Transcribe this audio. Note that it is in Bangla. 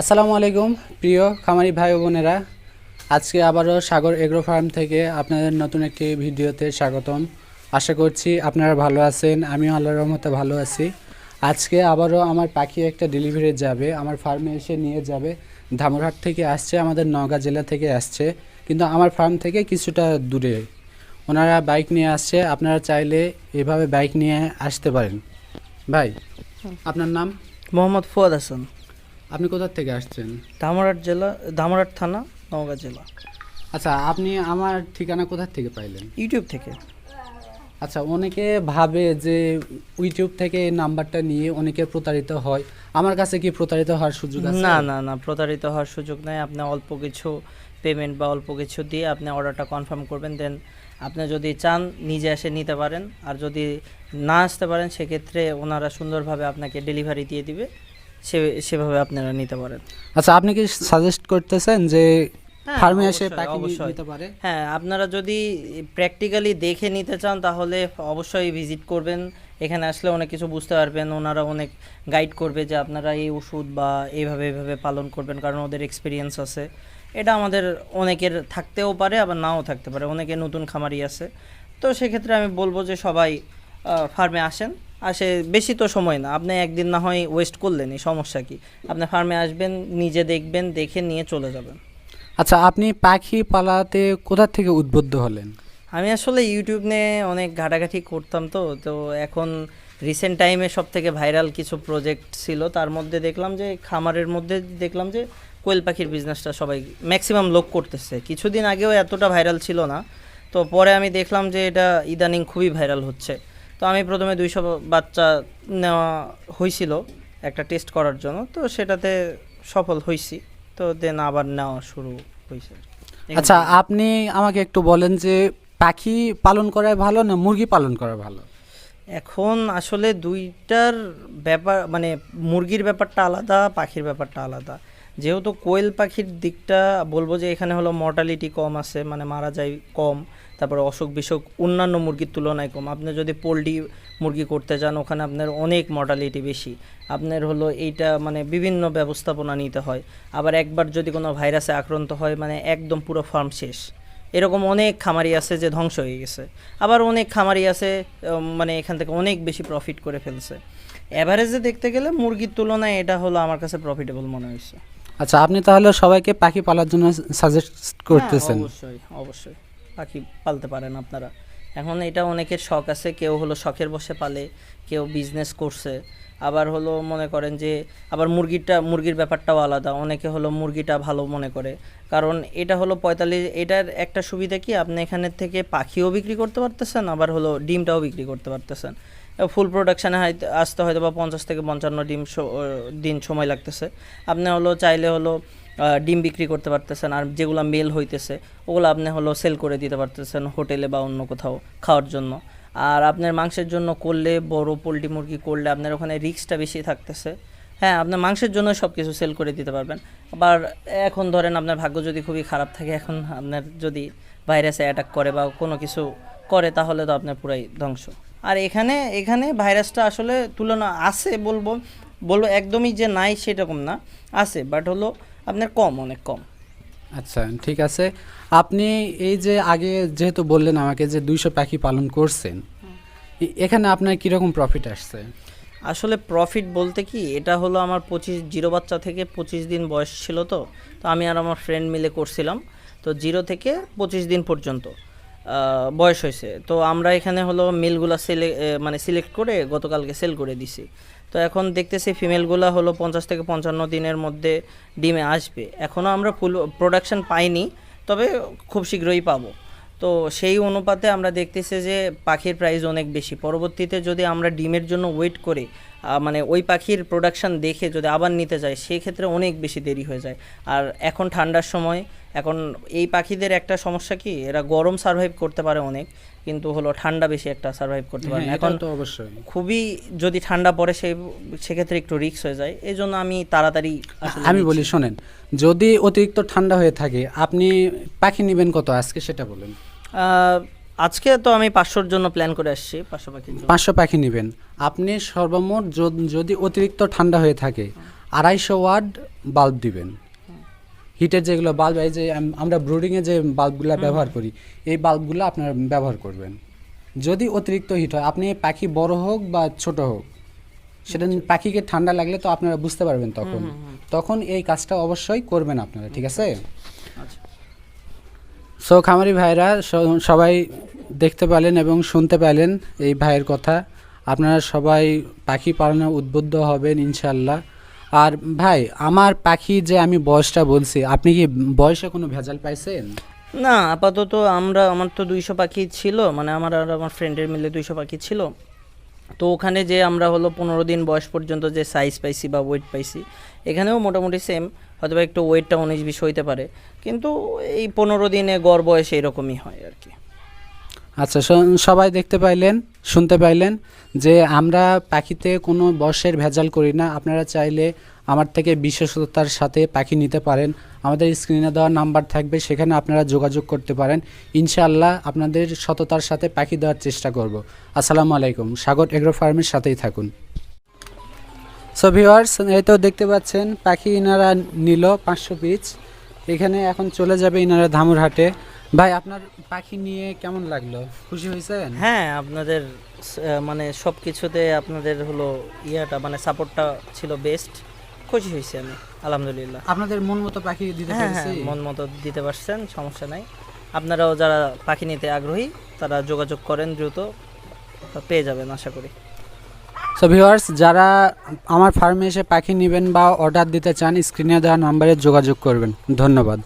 আসসালামু আলাইকুম প্রিয় খামারি ভাই ও বোনেরা। আজকে আবারও সাগর এগ্রো ফার্ম থেকে আপনাদের নতুন একটি ভিডিওতে স্বাগতম। আশা করছি আপনারা ভালো আছেন আমিও আল্লাহর রহমতে ভালো আছি। আজকে আবারও আমার পাখি একটা ডেলিভারি যাবে আমার ফার্মে এসে নিয়ে যাবে। ধামরহাট থেকে আসছে আমাদের নওগাঁ জেলা থেকে আসছে। কিন্তু আমার ফার্ম থেকে কিছুটা দূরে। ওনারা বাইক নিয়ে আসছে আপনারা চাইলে এভাবে বাইক নিয়ে আসতে পারেন। ভাই আপনার নাম? মোহাম্মদ ফুয়াদ হাসান। আপনি কোথা থেকে আসছেন? ধামরাট জেলা ধামরাট থানা নওগাঁ জেলা। আচ্ছা আপনি আমার ঠিকানা কোথা থেকে পাইলেন? ইউটিউব থেকে। আচ্ছা অনেকে ভাবে যে ইউটিউব থেকে নাম্বারটা নিয়ে অনেকে প্রতারিত হয়। আমার কাছে কি প্রতারিত হওয়ার সুযোগ আছে? না না না প্রতারিত হওয়ার সুযোগ নেই। আপনি অল্প কিছু পেমেন্ট বা অল্প কিছু দিয়ে আপনি অর্ডারটা কনফার্ম করবেন দেন আপনি যদি চান নিজে এসে নিতে পারেন। আর যদি না আসতে পারেন সেক্ষেত্রে ওনারা সুন্দরভাবে আপনাকে ডেলিভারি দিয়ে দিবে। সে সেভাবে আপনারা নিতে পারেন। আচ্ছা আপনি কি সাজেস্ট করতেছেন যে হ্যাঁ, ফার্মে এসে। নিতে পারে? হ্যাঁ আপনারা যদি প্র্যাকটিক্যালি দেখে নিতে চান তাহলে অবশ্যই ভিজিট করবেন। এখানে আসলে অনেক কিছু বুঝতে পারবেন ওনারা অনেক গাইড করবে যে আপনারা এই ওষুধ বা এইভাবে এইভাবে পালন করবেন কারণ ওদের এক্সপিরিয়েন্স আছে। এটা আমাদের অনেকের থাকতেও পারে আবার নাও থাকতে পারে। অনেকে নতুন খামারি আছে। তো সেক্ষেত্রে আমি বলব যে সবাই ফার্মে আসেন। আসে বেশি তো সময় না। আপনি একদিন না হয় ওয়েস্ট করলেনই সমস্যা কি? আপনি ফার্মে আসবেন নিজে দেখবেন দেখে নিয়ে চলে যাবেন। আচ্ছা আপনি পাখি পালাতে কোথা থেকে উদ্বুদ্ধ হলেন? আমি আসলে ইউটিউব নিয়ে অনেক ঘাটাঘাটি করতাম তো তো এখন রিসেন্ট টাইমে সব থেকে ভাইরাল কিছু প্রজেক্ট ছিল। তার মধ্যে দেখলাম যে খামারের মধ্যে দেখলাম যে কোয়েল পাখির বিজনেসটা সবাই ম্যাক্সিমাম লোক করতেছে। কিছুদিন আগেও এতটা ভাইরাল ছিল না। তো পরে আমি দেখলাম যে এটা ইদানিং খুবই ভাইরাল হচ্ছে। তো আমি প্রথমে দুইশো বাচ্চা নেওয়া হয়েছিল একটা টেস্ট করার জন্য। তো সেটাতে সফল হয়েছি তো দেন আবার নেওয়া শুরু হয়েছে আচ্ছা আপনি আমাকে একটু বলেন যে পাখি পালন করা ভালো না মুরগি পালন করা ভালো? এখন আসলে দুইটার ব্যাপার মানে মুরগির ব্যাপারটা আলাদা পাখির ব্যাপারটা আলাদা। যেহেতু কোয়েল পাখির দিকটা বলব যে এখানে হলো মর্টালিটি কম আছে মানে মারা যায় কম, তারপরে অসুখ বিসুখ অন্যান্য মুরগির তুলনায় কম। আপনি যদি পোলট্রি মুরগি করতে যান, ওখানে আপনার অনেক মর্টালিটি বেশি। আপনার হলো এইটা মানে বিভিন্ন ব্যবস্থাপনা নিতে হয়। আবার একবার যদি কোনো ভাইরাসে আক্রান্ত হয় মানে একদম পুরো ফার্ম শেষ। এরকম অনেক খামারি আছে যে ধ্বংস হয়ে গেছে। আবার অনেক খামারি আছে মানে এখান থেকে অনেক বেশি প্রফিট করে ফেলছে। অ্যাভারেজে দেখতে গেলে মুরগির তুলনায় এটা হলো আমার কাছে প্রফিটেবল মনে হয়েছে। আচ্ছা আপনি তাহলে সবাইকে পাখি পালার জন্য সাজেস্ট করতেছেন? হ্যাঁ, অবশ্যই অবশ্যই। পাখি পালতে পারেন আপনারা। এখন এটা অনেকের শখ আছে কেউ হলো শখের বসে পালে কেউ বিজনেস করছে। আবার হলো মনে করেন যে আবার মুরগিটা মুরগির ব্যাপারটাও আলাদা। অনেকে হলো মুরগিটা ভালো মনে করে। কারণ এটা হলো পঁয়তাল্লিশ এটার একটা সুবিধা কি আপনি এখানের থেকে পাখিও বিক্রি করতে পারতেছেন আবার হলো ডিমটাও বিক্রি করতে পারতেছেন। ফুল প্রোডাকশানে হয়তো আসতে হয়তো বা পঞ্চাশ থেকে পঞ্চান্ন ডিম দিন সময় লাগতেছে। আপনি হলো চাইলে হলো ডিম বিক্রি করতে পারতেছেন, আর যেগুলো মেল হইতেছে, ওগুলো আপনি হলো সেল করে দিতে পারতেছেন হোটেলে বা অন্য কোথাও খাওয়ার জন্য। আর আপনার মাংসের জন্য করলে, বড় পোলট্রি মুরগি করলে আপনার ওখানে রিস্কটা বেশি থাকতেছে। হ্যাঁ আপনার মাংসের জন্য সব কিছু সেল করে দিতে পারবেন। আবার এখন ধরেন আপনার ভাগ্য যদি খুবই খারাপ থাকে, এখন আপনার যদি ভাইরাসে অ্যাটাক করে বা কোনো কিছু করে, তাহলে তো আপনার পুরাই ধ্বংস। আর এখানে এখানে ভাইরাসটা আসলে তুলনা আছে বলব বলব একদমই যে নাই সেরকম না আছে বাট হলো আপনার কম অনেক কম। আচ্ছা ঠিক আছে। আপনি এই যে আগে যেহেতু বললেন আমাকে যে দুইশো পাখি পালন করছেন এখানে আপনার কীরকম প্রফিট আসছে? আসলে প্রফিট বলতে কি এটা হলো আমার পঁচিশ জিরো বাচ্চা থেকে পঁচিশ দিন বয়স ছিল তো তো আমি আর আমার ফ্রেন্ড মিলে করছিলাম তো জিরো থেকে পঁচিশ দিন পর্যন্ত। বয়স হয়েছে। তো আমরা এখানে হলো মেলগুলা সিলে মানে সিলেক্ট করে গতকালকে সেল করে দিছি। তো এখন দেখতেছি ফিমেলগুলা হলো পঞ্চাশ থেকে পঞ্চান্ন দিনের মধ্যে ডিমে আসবে। এখনও আমরা ফুল প্রোডাকশন পাইনি, তবে খুব শীঘ্রই পাবো। তো সেই অনুপাতে আমরা দেখতেছি যে পাখির প্রাইস অনেক বেশি। পরবর্তীতে যদি আমরা ডিমের জন্য ওয়েট করে মানে ওই পাখির প্রোডাকশান দেখে যদি আবার নিতে যাই সেক্ষেত্রে অনেক বেশি দেরি হয়ে যায়। আর এখন ঠান্ডার সময় এখন এই পাখিদের একটা সমস্যা কি এরা গরম সার্ভাইভ করতে পারে অনেক কিন্তু হলো ঠান্ডা বেশি একটা সার্ভাইভ করতে পারে না। হ্যাঁ, এখন তো অবশ্যই। খুবই যদি ঠান্ডা পড়ে সেই সেক্ষেত্রে একটু রিস্ক হয়ে যায়। এই জন্য আমি তাড়াতাড়ি আমি বলি শোনেন যদি অতিরিক্ত ঠান্ডা হয়ে থাকে আপনি পাখি নেবেন কত? আজকে সেটা বলেন। আজকে তো আমি পাঁচশোর জন্য প্ল্যান করে আসছি পাঁচশো জন্য পাঁচশো পাখি নেবেন। আপনি সর্বমোট যদি অতিরিক্ত ঠান্ডা হয়ে থাকে আড়াইশো ওয়াট বাল্ব দিবেন। হিটের যেগুলো বাল্ব এই যে আমরা ব্রুডিংয়ে যে বাল্বগুলো ব্যবহার করি এই বাল্বগুলো আপনারা ব্যবহার করবেন। যদি অতিরিক্ত হিট হয় আপনি পাখি বড় হোক বা ছোট হোক সেটা পাখিকে ঠান্ডা লাগলে তো আপনারা বুঝতে পারবেন তখন। তখন এই কাজটা অবশ্যই করবেন আপনারা ঠিক আছে? সো খামারি ভাইরা সবাই দেখতে পেলেন এবং শুনতে পেলেন এই ভাইয়ের কথা। আপনারা সবাই পাখি পালনে উদ্বুদ্ধ হবেন ইনশাল্লাহ আর ভাই, আমার পাখি যে আমি বয়সটা বলছি, আপনি কি বয়সে কোনো ভেজাল পাইছেন? না, আপাতত আমরা, আমার তো দুইশো পাখি ছিল মানে আমার আর আমার ফ্রেন্ডের মিলে দুইশো পাখি ছিল। তো ওখানে যে আমরা হলো পনেরো দিন বয়স পর্যন্ত যে সাইজ পাইছি বা ওয়েট পাইছি, এখানেও মোটামুটি সেম হয়তোবা একটু ওয়েটটা উনিশ বিশ হইতে পারে। কিন্তু এই পনেরো দিনে গড় বয়স এইরকমই হয় আর কি। আচ্ছা সবাই দেখতে পাইলেন, শুনতে পাইলেন যে আমরা পাখিতে কোনো বয়সের ভেজাল করি না। আপনারা চাইলে আমার থেকে বিশেষতার সাথে পাখি নিতে পারেন। আমাদের স্ক্রিনে দেওয়া নাম্বার থাকবে, সেখানে আপনারা যোগাযোগ করতে পারেন। ইনশাআল্লাহ আপনাদের সততার সাথে পাখি দেওয়ার চেষ্টা করব। আসসালামু আলাইকুম, সাগর এগ্রো ফার্মের সাথেই থাকুন। সো ভিওয়ার্স এই তো দেখতে পাচ্ছেন, পাখি ইনারা নিল পাঁচশো পিস এখানে এখন চলে যাবে ইনারা ধামুরহাটে। ভাই আপনার পাখি নিয়ে কেমন লাগল? খুশি হয়েছেন? হ্যাঁ আপনাদের মানে সব কিছুতে আপনাদের হলো ইয়াটা মানে সাপোর্টটা ছিল বেস্ট খুশি হয়েছি আমি আলহামদুলিল্লাহ। আপনাদের মন মতো পাখি দিতে হ্যাঁ হ্যাঁ পেরেছি মন মতো দিতে পারছেন সমস্যা নাই। আপনারাও যারা পাখি নিতে আগ্রহী তারা যোগাযোগ করেন দ্রুত পেয়ে যাবেন আশা করি। সো ভিউয়ার্স যারা আমার ফার্মে এসে পাখি নেবেন বা অর্ডার দিতে চান স্ক্রিনে দেওয়া নম্বরে যোগাযোগ করবেন। ধন্যবাদ।